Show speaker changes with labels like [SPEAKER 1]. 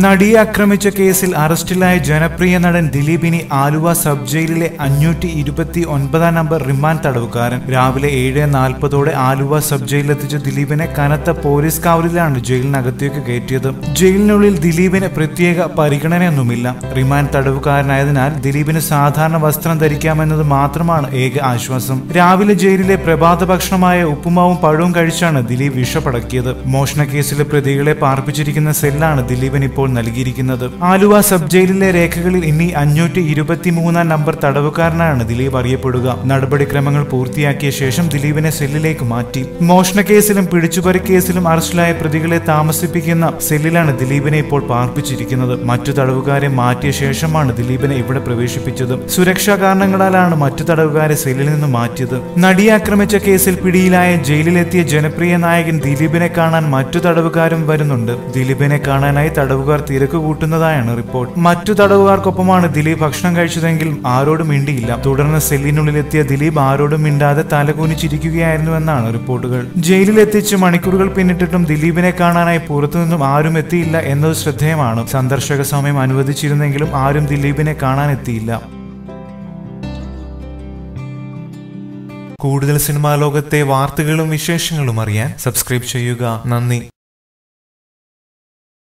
[SPEAKER 1] നടിയെ ആക്രമിച്ച കേസിൽ അറസ്റ്റിലായ ജനപ്രിയ നടൻ ദിലീപിനി ആലുവ സബ് ജയിലിലെ അഞ്ഞൂറ്റി ഇരുപത്തി ഒൻപതാം നമ്പർ റിമാൻഡ് തടവുകാരൻ. രാവിലെ ഏഴ് നാൽപ്പതോടെ ആലുവ സബ് ജയിലിലെത്തിച്ച ദിലീപിനെ കനത്ത പോലീസ് കാവലിലാണ് ജയിലിനകത്തേക്ക് കയറ്റിയത്. ജയിലിനുള്ളിൽ ദിലീപിന് പ്രത്യേക പരിഗണനയൊന്നുമില്ല. റിമാൻഡ് തടവുകാരനായതിനാൽ ദിലീപിന് സാധാരണ വസ്ത്രം ധരിക്കാമെന്നത് മാത്രമാണ് ഏക ആശ്വാസം. രാവിലെ ജയിലിലെ പ്രഭാത ഭക്ഷണമായ ഉപ്പുമാവും പഴവും കഴിച്ചാണ് ദിലീപ് വിഷപ്പടക്കിയത്. മോഷണ കേസിലെ പ്രതികളെ പാർപ്പിച്ചിരിക്കുന്ന സെല്ലാണ് ദിലീപിന് ഇപ്പോൾ നൽകിയിരിക്കുന്നത്. ആലുവ സബ് ജയിലിലെ രേഖകളിൽ ഇനി അഞ്ഞൂറ്റി ഇരുപത്തി മൂന്നാം നമ്പർ തടവുകാരനാണ് ദിലീപ് അറിയപ്പെടുക. നടപടിക്രമങ്ങൾ പൂർത്തിയാക്കിയ ശേഷം ദിലീപിനെ സെല്ലിലേക്ക് മാറ്റി. മോഷണ കേസിലും പിടിച്ചുപറി കേസിലും അറസ്റ്റിലായ പ്രതികളെ താമസിപ്പിക്കുന്ന സെല്ലിലാണ് ദിലീപിനെ ഇപ്പോൾ പാർപ്പിച്ചിരിക്കുന്നത്. മറ്റു തടവുകാരെ മാറ്റിയ ശേഷമാണ് ദിലീപിനെ ഇവിടെ പ്രവേശിപ്പിച്ചത്. സുരക്ഷാ കാരണങ്ങളാലാണ് മറ്റു തടവുകാരെ സെല്ലിൽ നിന്ന് മാറ്റിയത്. നടിയെ ആക്രമിച്ച കേസിൽ പിടിയിലായ ജയിലിലെത്തിയ ജനപ്രിയ നായകൻ ദിലീപിനെ കാണാൻ മറ്റു തടവുകാരും വരുന്നുണ്ട്. ദിലീപിനെ കാണാനായി തടവുകാർ തിരക്ക് കൂട്ടുന്നതായാണ് റിപ്പോർട്ട്. മറ്റു തടവുകാർക്കൊപ്പമാണ് ദിലീപ് ഭക്ഷണം കഴിച്ചതെങ്കിൽ ആരോടും മിണ്ടിയില്ല. തുടർന്ന് സെല്ലിനുള്ളിലെത്തിയ ദിലീപ് ആരോടും മിണ്ടാതെ തലകൂനിച്ചിരിക്കുകയായിരുന്നുവെന്നാണ് റിപ്പോർട്ടുകൾ. ജയിലിൽ ജയിലിലെത്തിച്ച് മണിക്കൂറുകൾ പിന്നിട്ടിട്ടും ദിലീപിനെ കാണാനായി പുറത്തുനിന്നും ആരും എത്തിയില്ല എന്നത് ശ്രദ്ധേയമാണ്. സന്ദർശക സമയം അനുവദിച്ചിരുന്നെങ്കിലും ആരും ദിലീപിനെ കാണാനെത്തിയില്ല കൂടുതൽ സിനിമാ ലോകത്തെ വാർത്തകളും വിശേഷങ്ങളും അറിയാൻ സബ്സ്ക്രൈബ് ചെയ്യുക. നന്ദി.